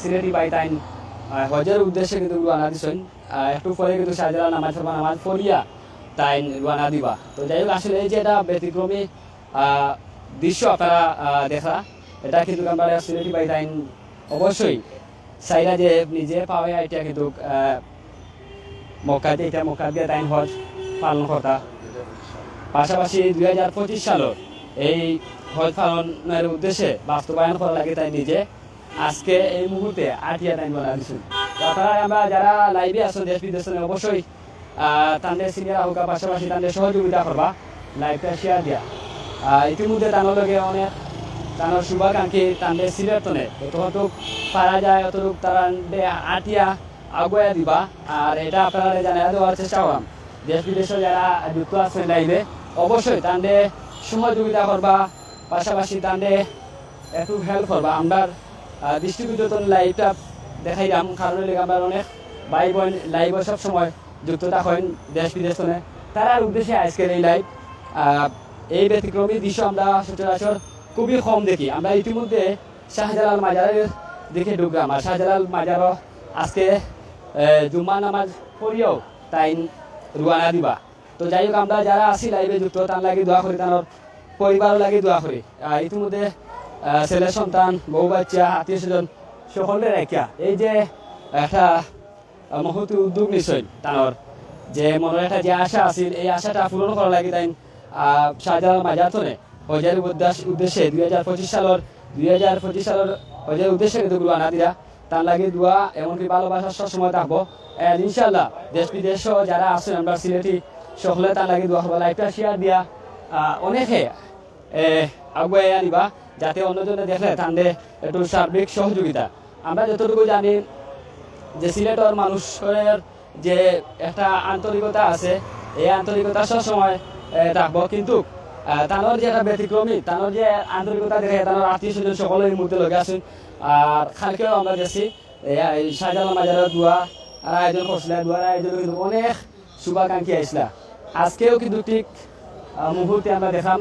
সিলেটি বাইতাইন হজের উদ্দেশ্যে কিন্তু রুয়ানা দিছেন। একটু পরে কিন্তু নামাজ নামাজ রুয়ানা দিবা। তো যাই হোক, আসলে এই যে এটা ব্যতিক্রমী দৃশ্য আপনারা দেখা, এটা কিন্তু আমরা সিলেটি বাইতাইন অবশ্যই চাইরা যে নিজে পাওয়া এটা কিন্তু মক্কা দিয়ে এটা মক্কা দিয়ে তাইন হজ পালন করা। পাশাপাশি দুই হাজার পঁচিশ সালের এই হজ পালনের উদ্দেশ্যে বাস্তবায়ন করা লাগে তাই নিজে। আজকে এই মুহূর্তে আটিয়া টাইম বলা দিচ্ছেন তো আপনারা, আমরা যারা লাইভে আছেন, দেশ বিদেশে অবশ্যই তাদের সিনিয়র হোক পাশাপাশি তাদের সহযোগিতা করবা। লাইভটা শেয়ার দিয়া। ইতিমধ্যে তানোর লগে অনেক তানোর শুভাকাঙ্ক্ষী, তাদের সিলেটনে যতটুক পারা যায়, অতটুক তারা আটিয়া আগুয়া দিবা। আর এটা আপনারা জানিয়ে দেওয়ার চেষ্টা করাম দেশ বিদেশে যারা যুক্ত আছেন লাইভে অবশ্যই তাদের সহযোগিতা করবা। পাশাপাশি তাদের একটু হেল্প করবা। আমরা ডিস্ট্রিবিউটর লাইভটা দেখাইলাম কারণ হলে আমরা অনেক ভাই বোন লাইভ সব সময় যুক্ত থাকেন দেশ বিদেশ থেকে তারার উদ্দেশ্যে আজকের এই লাইভ এই ব্যতিক্রমী দৃশ্য আমরা সচরাচর খুবই কম দেখি। আমরা ইতিমধ্যে শাহজালাল মাজারের দিকে ঢুকলাম আর শাহজালাল মাজারও আজকে জুম্মা নামাজ পড়িও তাই রুয়ানা দিবা। তো যাই হোক, আমরা যারা আছি লাইভে যুক্ত তার লাগি দোয়া করি তার পরিবার লাগি দোয়া করি। ইতিমধ্যে ছেলে সন্তান, বউ বাচ্চা, আত্মীয় স্বজন সকলে রাখিয়া এই যে একটা মহৎ উদ্যোগ নিশ্চয় তার, যে মনের একটা যে আশা আছিল, এই আশাটা পূরণ করা লাগে তাই শাহজালাল মাজাতনে হজের উদ্দেশ্য- দুই হাজার পঁচিশ সালের, দুই হাজার পঁচিশ সালের হজের উদ্দেশ্যে কিন্তু গুলো আনা দিরা তার লাগে দোয়া, এমনকি ভালোবাসা সবসময় থাকব। ইনশাল্লাহ দেশ বিদেশ যারা আছেন, আমরা সিলেটি সকলে তার লাগে দোয়া করব লাইভটা শেয়ার দিয়া অনেকে আগুয়াই আনিবা, যাতে অন্যজনে দেখলে তাদের একটু সার্বিক সহযোগিতা। আমরা যতটুকু জানি যে সিলেটের মানুষের যে একটা আন্তরিকতা আছে, এই আন্তরিকতা সবসময় থাকব কিন্তু তানোর যে একটা ব্যতিক্রমী তানোর যে আন্তরিকতা দেখে তানোর আত্মীয় স্বজন সকলে এই মুহূর্তে লগে আছেন আর খালকেও আমরা গেছি শাহজালাল মাজারের দোয়া আর আয়োজন করছিলাম দোয়ার আয়োজন কিন্তু অনেক শুভাকাঙ্ক্ষী আইসলা আজকেও কিন্তু ঠিক মুহূর্তে আমরা দেখাম।